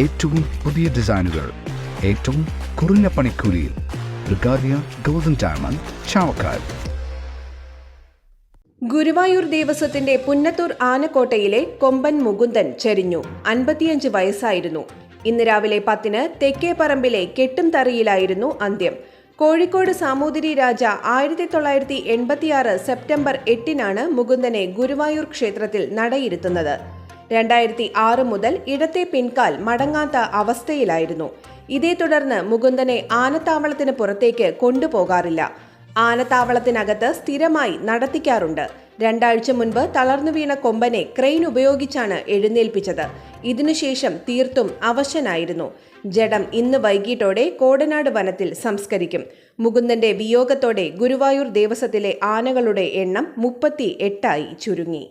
ഏറ്റവും പുതിയ ഡിസൈനുകൾ ഏറ്റവും കുറഞ്ഞ പണിക്കൂലിയിൽ. ബ്രിഗാദിയ ഗോൾഡൻ ഡയമണ്ട് ചാവക്കാൽ ഗുരുവായൂർ ദേവസ്വത്തിന്റെ പുന്നത്തൂർ ആനക്കോട്ടയിലെ കൊമ്പൻ മുകുന്ദൻ ചെരിഞ്ഞു. അൻപത്തിയഞ്ച് വയസ്സായിരുന്നു. ഇന്ന് രാവിലെ പത്തിന് തെക്കേപ്പറമ്പിലെ കെട്ടുംതറിയിലായിരുന്നു അന്ത്യം. കോഴിക്കോട് സാമൂതിരി രാജ ആയിരത്തി തൊള്ളായിരത്തി എൺപത്തിയാറ് സെപ്റ്റംബർ എട്ടിനാണ് മുകുന്ദനെ ഗുരുവായൂർ ക്ഷേത്രത്തിൽ നടയിരുത്തുന്നത്. രണ്ടായിരത്തി ആറ് മുതൽ ഇടത്തെ പിൻകാൽ മടങ്ങാത്ത അവസ്ഥയിലായിരുന്നു. ഇതേ തുടർന്ന് മുകുന്ദനെ ആനത്താവളത്തിന് പുറത്തേക്ക് കൊണ്ടുപോകാറില്ല. ആനത്താവളത്തിനകത്ത് സ്ഥിരമായി നടത്തിക്കാറുണ്ട്. രണ്ടാഴ്ച മുൻപ് തളർന്നു വീണ കൊമ്പനെ ക്രെയിൻ ഉപയോഗിച്ചാണ് എഴുന്നേൽപ്പിച്ചത്. ഇതിനുശേഷം തീർത്തും അവശനായിരുന്നു. ജഡം ഇന്ന് വൈകിട്ടോടെ കോടനാട് വനത്തിൽ സംസ്കരിക്കും. മുകുന്ദന്റെ വിയോഗത്തോടെ ഗുരുവായൂർ ദേവസ്വത്തിലെ ആനകളുടെ എണ്ണം മുപ്പത്തി എട്ടായി ചുരുങ്ങി.